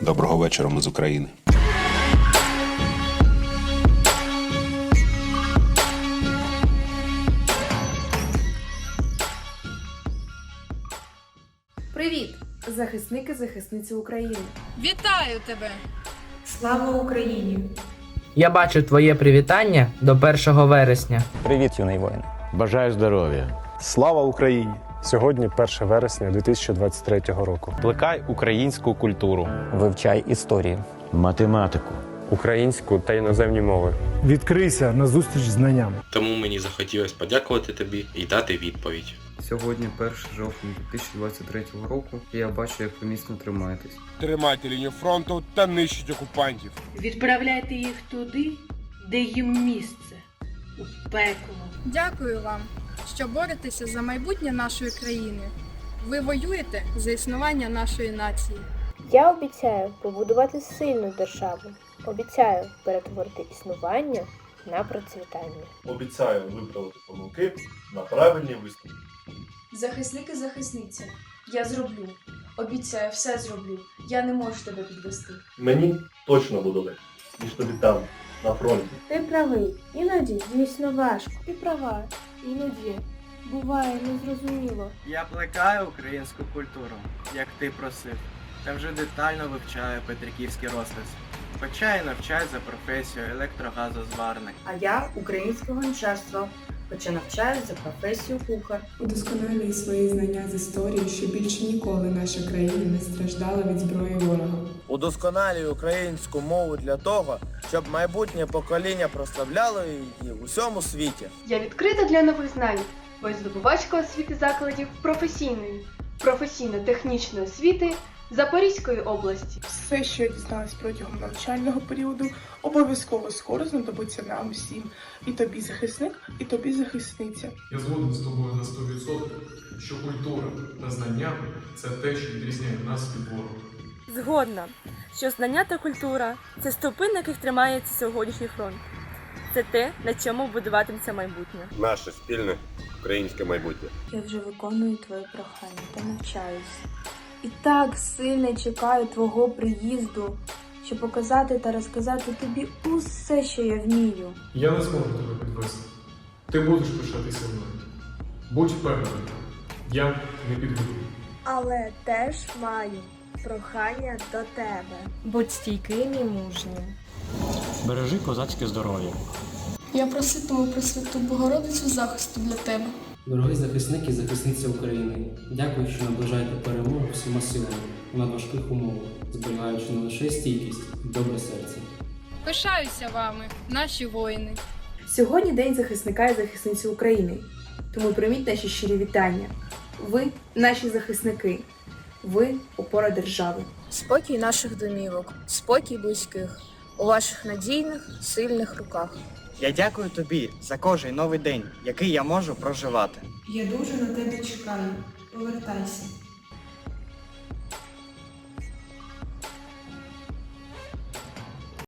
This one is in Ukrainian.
Доброго вечора, ми з України. Привіт, захисники захисниці України. Вітаю тебе! Слава Україні! Я бачу твоє привітання до 1 вересня. Привіт, юний воїн. Бажаю здоров'я. Слава Україні! Сьогодні 1 вересня 2023 року. Плекай українську культуру, Вивчай історію. Математику. українську та іноземні мови. Відкрийся на зустріч знанням. Тому мені захотілося подякувати тобі і дати відповідь. Сьогодні 1 жовтня 2023 року, і я бачу, як ви міцно тримаєтесь. Тримайте лінію фронту та нищить окупантів. Відправляйте їх туди, де їм місце у пекло. Дякую вам, що боретеся за майбутнє нашої країни. Ви воюєте за існування нашої нації. Я обіцяю побудувати сильну державу. Обіцяю перетворити існування на процвітання. Обіцяю виправити помилки на правильні висновки. Захисники захисниця, я зроблю. Обіцяю, все зроблю. Я не можу тебе підвести. Мені точно буде легше, ніж тобі там, на фронті. Ти правий, іноді дійсно важко. Ти права, іноді буває незрозуміло. Я плекаю українську культуру, як ти просив, та вже детально вивчаю Петриківський розпис. Хоча і навчаю за професією електрогазозварник. А я українське гончарство, хоча навчаюсь за професію кухар. Удосконалюй свої знання з історії, щоб більше ніколи наша країна не страждала від зброї ворога. Удосконалюю українську мову для того, щоб майбутнє покоління прославляло її усьому світі. Я відкрита для нових знань, бо здобувачка освіти закладів професійної, професійно-технічної освіти Запорізької області. Все, що я дізналась протягом навчального періоду, обов'язково скоро знадобиться нам усім. І тобі захисник, і тобі захисниця. Я згоден з тобою на 100%, що культура та знання це те, що відрізняє нас від ворога. Згодна, що знання та культура це стовпи, на яких тримається сьогоднішній фронт. Це те, на чому будуватиметься майбутнє. Наше спільне українське майбутнє. Я вже виконую твої прохання та навчаюсь. І так сильно чекаю твого приїзду, щоб показати та розказати тобі усе, що я вмію. Я не зможу тебе підвести. Ти будеш пишатися мною. Будь впевнений, я не підведу. Але теж маю прохання до тебе. Будь стійким і мужнім. Бережи козацьке здоров'я. Я проситиму Пресвяту Богородицю захисту для тебе. Дорогі захисники і захисниці України, дякую, що наближаєте перемогу всіма силами у надважких умовах, зберігаючи не лише стійкість, і добре серце. Пишаюся вами, наші воїни. Сьогодні День захисника і захисниці України. Тому прийміть наші щирі вітання. Ви наші захисники. Ви опора держави. Спокій наших домівок, спокій близьких у ваших надійних, сильних руках. Я дякую тобі за кожен новий день, який я можу проживати. Я дуже на тебе чекаю. Повертайся.